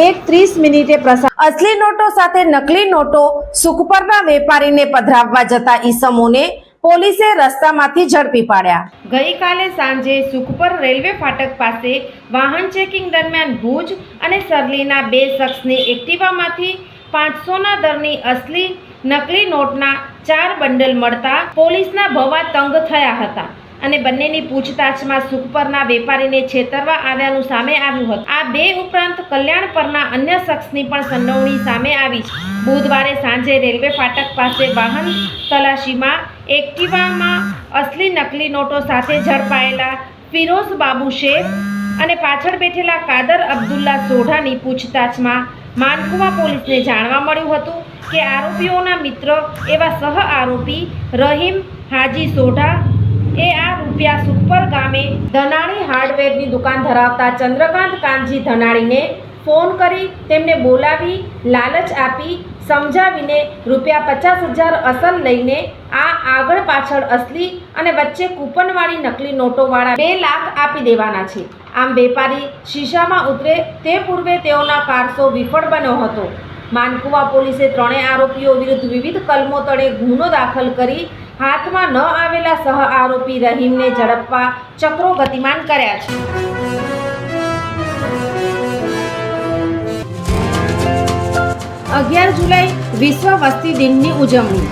એક ત્રીસ મિનિટે પ્રસાર અસલી નોટો સાથે નકલી નોટો સુખપરના વેપારીને પધરાવવા જતા ઈસમોને પોલીસે રસ્તામાંથી ઝડપી પાડ્યા. ગઈકાલે સાંજે સુખપર રેલવે ફાટક પાસે વાહન ચેકિંગ દરમિયાન ભુજ અને સરલીના બે શખ્સની એક્ટિવામાંથી પાંચસોના દરની અસલી નકલી નોટના ચાર બંડલ મળતા પોલીસના ભવા તંગ થયા હતા. અને બંનેની પૂછતાછમાં સુખપરના વેપારીને છેતરવા આવ્યાનું સામે આવ્યું હતું. આ બે ઉપરાંત કલ્યાણ પરના અન્ય શખ્સની પણ સંડોવણી સામે આવી છે. બુધવારે સાંજે રેલવે ફાટક પાસે વાહન તલાશીમાં એક્ટિવામાં અસલી નકલી નોટો સાથે ઝડપાયેલા ફિરોઝ બાબુ શેખ અને પાછળ બેઠેલા કાદર અબ્દુલ્લા સોઢાની પૂછતાછમાં માનકુવા પોલીસને જાણવા મળ્યું હતું કે આરોપીઓના મિત્ર એવા સહ આરોપી રહીમ હાજી સોઢા એ આ રૂપિયા સુપર ગામે ધનાણી હાર્ડવેરની દુકાન ધરાવતા ચંદ્રકાંત કાનજી ધનાણીને ફોન કરી તેમને બોલાવી, લાલચ આપી, સમજાવીને રૂપિયા પચાસ હજાર અસલ લઈને આ આગળ પાછળ અસલી અને વચ્ચે કૂપનવાળી નકલી નોટોવાળા બે લાખ આપી દેવાના છે. આમ વેપારી શીશામાં ઉતરે તે પૂર્વે તેઓના પારસો વિફળ બન્યો હતો. માનકુવા પોલીસે ત્રણેય આરોપીઓ વિરુદ્ધ વિવિધ કલમો તળે ગુનો દાખલ કરી હાથમાં ન આવેલા સહ આરોપી રહીમને ઝડપવા ચક્રો ગતિમાન કર્યા છે. અગિયાર જુલાઈ વિશ્વ વસ્તી દિનની ઉજવણી.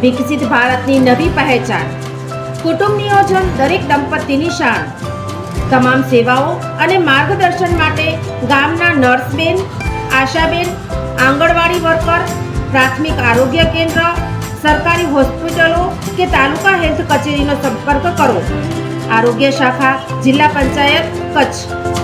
વિકસિત ભારતની નવી પહેચાન. કુટુંબ નિયોજન દરેક દંપતીની શાન. તમામ સેવાઓ અને માર્ગદર્શન માટે ગામના નર્સબેન, આશાબેન, આંગણવાડી વર્કર, પ્રાથમિક આરોગ્ય કેન્દ્ર સરકારી હોસ્પિટલો કે તાલુકા હેલ્થ કચેરીનો સંપર્ક કરો. આરોગ્ય શાખા જિલ્લા પંચાયત કચ્છ.